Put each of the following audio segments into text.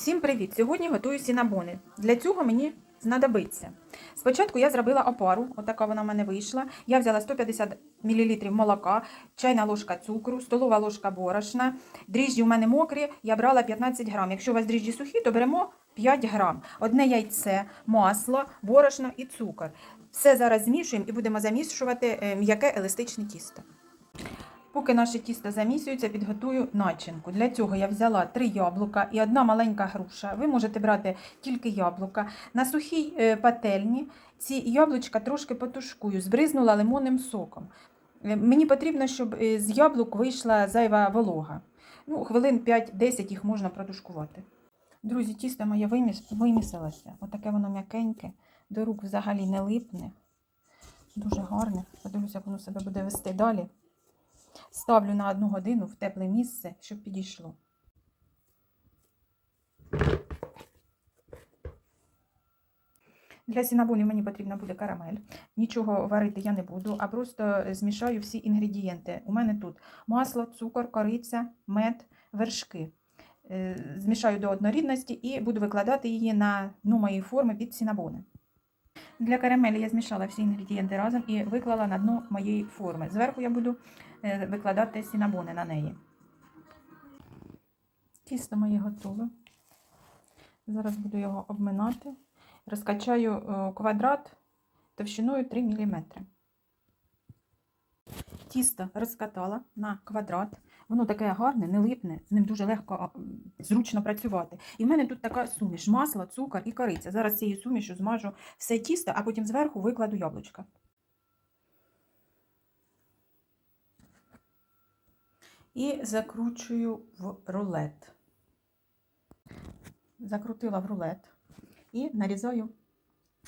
Всім привіт! Сьогодні готую сінабони. Для цього мені знадобиться. Спочатку я зробила опару, отака вона в мене вийшла. Я взяла 150 мл молока, чайна ложка цукру, столова ложка борошна. Дріжджі у мене мокрі, я брала 15 грам. Якщо у вас дріжджі сухі, то беремо 5 грам. Одне яйце, масло, борошно і цукор. Все зараз змішуємо і будемо замішувати е, м'яке еластичне тісто. Поки наше тісто замісюється, підготую начинку. Для цього я взяла три яблука і одна маленька груша. Ви можете брати тільки яблука. На сухій е, пательні ці яблучка трошки потушкую, збризнула лимонним соком. Е, Мені потрібно, щоб е, з яблук вийшла зайва волога. Ну, хвилин 5-10 їх можна протушкувати. Друзі, тісто моє виміс- вимісилося. Отаке воно м'якеньке, до рук взагалі не липне. Дуже гарне. Подивлюся, як воно себе буде вести далі. Ставлю на одну годину в тепле місце, щоб підійшло. Для сінабонів мені потрібна буде карамель. Нічого варити я не буду, а просто змішаю всі інгредієнти. У мене тут масло, цукор, кориця, мед, вершки. Е, Змішаю до однорідності і буду викладати її на дно моєї форми під сінабони. Для карамелі я змішала всі інгредієнти разом і виклала на дно моєї форми. Зверху я буду викладати сінабони на неї. Тісто моє готове. Зараз буду його обминати. Розкачаю е, квадрат товщиною 3 мм. Тісто розкатала на квадрат. Воно таке гарне, не липне, з ним дуже легко, зручно працювати. І в мене тут така суміш: масло, цукор і кориця. Зараз цією сумішу змажу все тісто, а потім зверху викладу яблучка. І закручую в рулет. Закрутила в рулет і нарізаю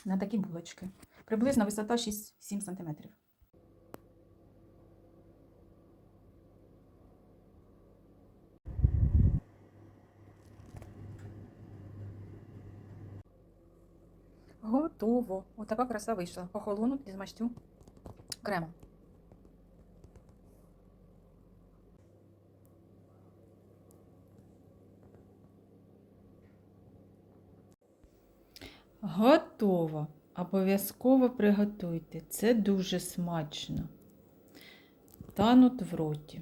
на такі булочки. Приблизно висота 6-7 см. Готово. Отака краса вийшла. Охолонуть і змастю кремом. Готово. Обов'язково приготуйте. Це дуже смачно. Тануть в роті.